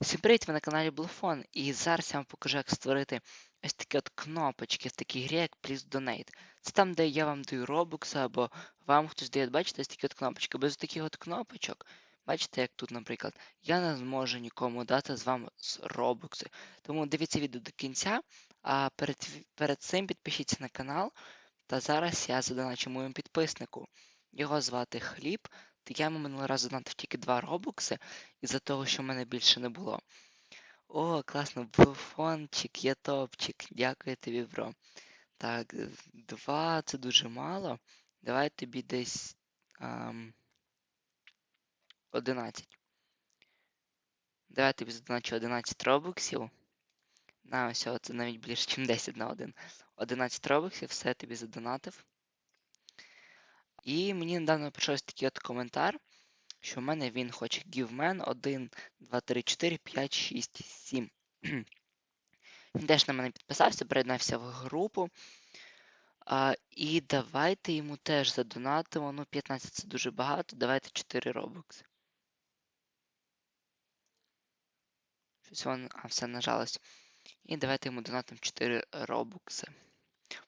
Всім привіт, ви на каналі Bluefon, і зараз я вам покажу, як створити ось такі от кнопочки в такій грі, як Please Donate. Це там, де я вам даю робокси, або вам хтось дає, бачите, ось такі от кнопочки. Без таких от кнопочок, бачите, як тут, наприклад, я не зможу нікому дати з вами робокси. Тому дивіться відео до кінця, а перед, перед цим підпишіться на канал. Та зараз я задоначу моєму підписнику. Його звати Хліб. Я йому минулого разу задонатив тільки два робокси, із-за того, що в мене більше не було. О, класно, блуфончик, є топчик. Дякую тобі, бро. Так, е, два це дуже мало. Давай тобі десь ам, 11. Давай тобі задоначу 11 робоксів. На, ось, це навіть більше, ніж 10 на 1. 11 робоксів, все тобі задонатив. І мені недавно прийшов такий от коментар, що в мене він хоче GiveMan 1, 2, 3, 4, 5, 6, 7. Він теж на мене підписався, приєднався в групу. А, І давайте йому теж задонатимо. Ну, 15 це дуже багато. Давайте 4 робокси. Щось воно, а, все нажалось. І давайте йому донатимо 4 робокси.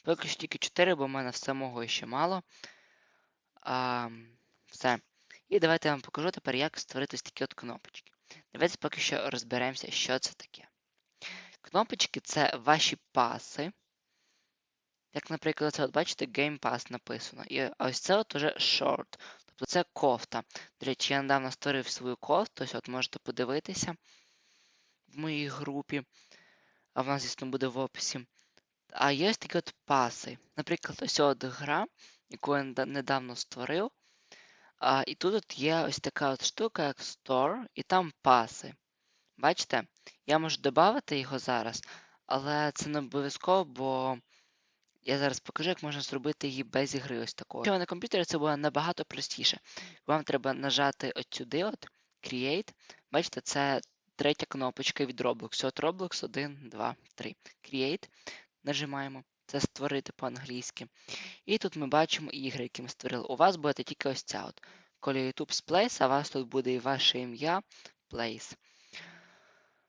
Поки що тільки 4, бо в мене все мого ще мало. А, Все. І давайте я вам покажу тепер, як створити ось такі от кнопочки. Давайте поки що розберемося, що це таке. Кнопочки це ваші паси. Як, наприклад, це от бачите, Game Pass написано. І ось це от уже short. Тобто це кофта. До речі, я недавно створив свою кофту, ось от можете подивитися в моїй групі. А в нас, звісно, буде в описі. А є такі от паси. Наприклад, ось от гра, яку я недавно створив. А, І тут от є ось така от штука, як Store, і там паси. Бачите? Я можу додати його зараз, але це не обов'язково, бо я зараз покажу, як можна зробити її без ігри ось такої. Якщо ви на комп'ютері це буде набагато простіше. Вам треба нажати от сюди, от, Create. Бачите, це третя кнопочка від Roblox. От Roblox 1, 2, 3. Create. Нажимаємо. Це створити по-англійськи. І тут ми бачимо ігри, які ми створили. У вас буде тільки ось ця от. Коли YouTube Place, а у вас тут буде і ваше ім'я Place.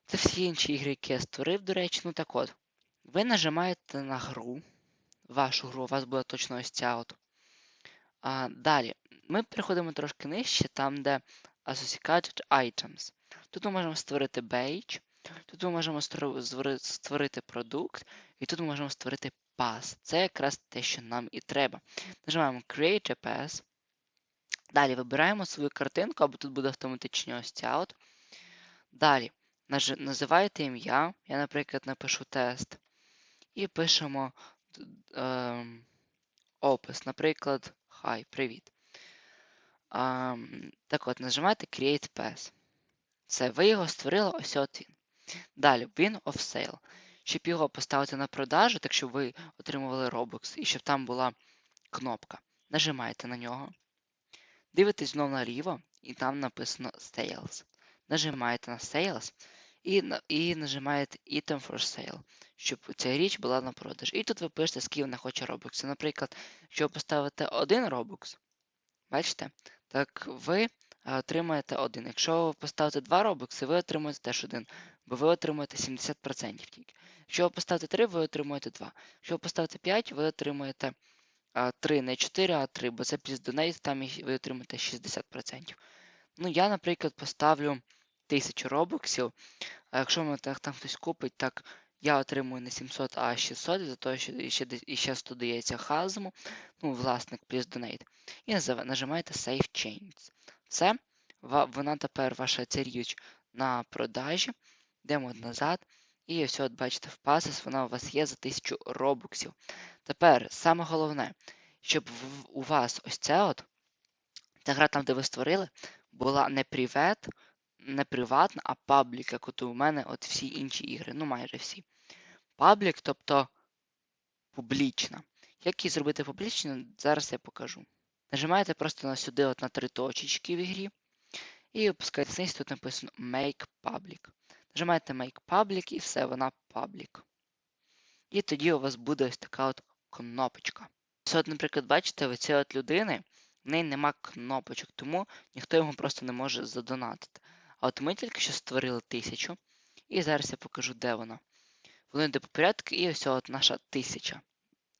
Це всі інші ігри, які я створив, до речі. Ну так от. Ви нажимаєте на гру. Вашу гру, у вас буде точно ось ця от. А, Далі. Ми переходимо трошки нижче, там, де Associated Items. Тут ми можемо створити badge, тут ми можемо створити продукт, і тут ми можемо створити pass. Це якраз те, що нам і треба. Нажимаємо Create a Pass. Далі вибираємо свою картинку, або тут буде автоматично ось ця от. Далі називаєте ім'я. Я, наприклад, напишу тест. І пишемо е, опис. Наприклад, Хай, привіт. Так от, нажимаєте Create Pass. Все, ви його створили, ось от він. Далі, Win of Sale щоб його поставити на продажу, так щоб ви отримували Robux, і щоб там була кнопка. Нажимаєте на нього. Дивитесь знову наліво, і там написано Sales. Нажимаєте на Sales і і нажимаєте Item for Sale, щоб ця річ була на продаж. І тут ви пишете, скільки вона хоче Robux. Наприклад, якщо ви поставите один Robux, бачите, так ви отримаєте один. Якщо ви поставите два робокси, ви отримаєте теж один, бо ви отримуєте 70% тільки. Якщо ви поставите 3, ви отримуєте 2. Якщо ви поставите 5, ви отримуєте 3, не 4, а 3, бо це плюс донейт, там ви отримуєте 60%. Ну, я, наприклад, поставлю 1000 робоксів. А якщо мене так, там хтось купить, так я отримую не 700, а 600, за того, що ще, ще додається хазму, ну, власник плюс донейт. І нажимаєте Save Changes. Все, вона тепер ваша ця річ на продажі. Йдемо назад. І ось, от, бачите, в пасис вона у вас є за 1000 робоксів. Тепер, саме головне, щоб у вас ось ця от, ця гра там, де ви створили, була не приват, не приватна, а паблік, як от у мене от всі інші ігри, ну майже всі. Паблік, тобто публічна. Як її зробити публічно, зараз я покажу. Нажимаєте просто на сюди от на три точечки в ігрі. І опускаєте вниз, тут написано Make Public. Нажимаєте Make Public і все, вона Public. І тоді у вас буде ось така от кнопочка. Ось от, наприклад, бачите, у цієї от людини в неї нема кнопочок, тому ніхто йому просто не може задонатити. А от ми тільки що створили тисячу, і зараз я покажу, де вона. Воно йде по порядку, і ось от наша тисяча.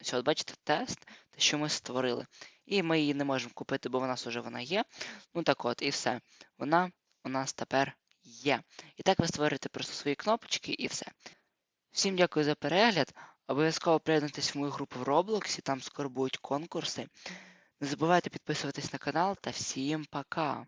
Ось от бачите, тест, те, що ми створили. І ми її не можемо купити, бо в нас вже вона є. Ну так от, і все. Вона у нас тепер є. І так ви створюєте просто свої кнопочки і все. Всім дякую за перегляд. Обов'язково приєднуйтесь в мою групу в Роблоксі, там скоро будуть конкурси. Не забувайте підписуватись на канал та всім пока!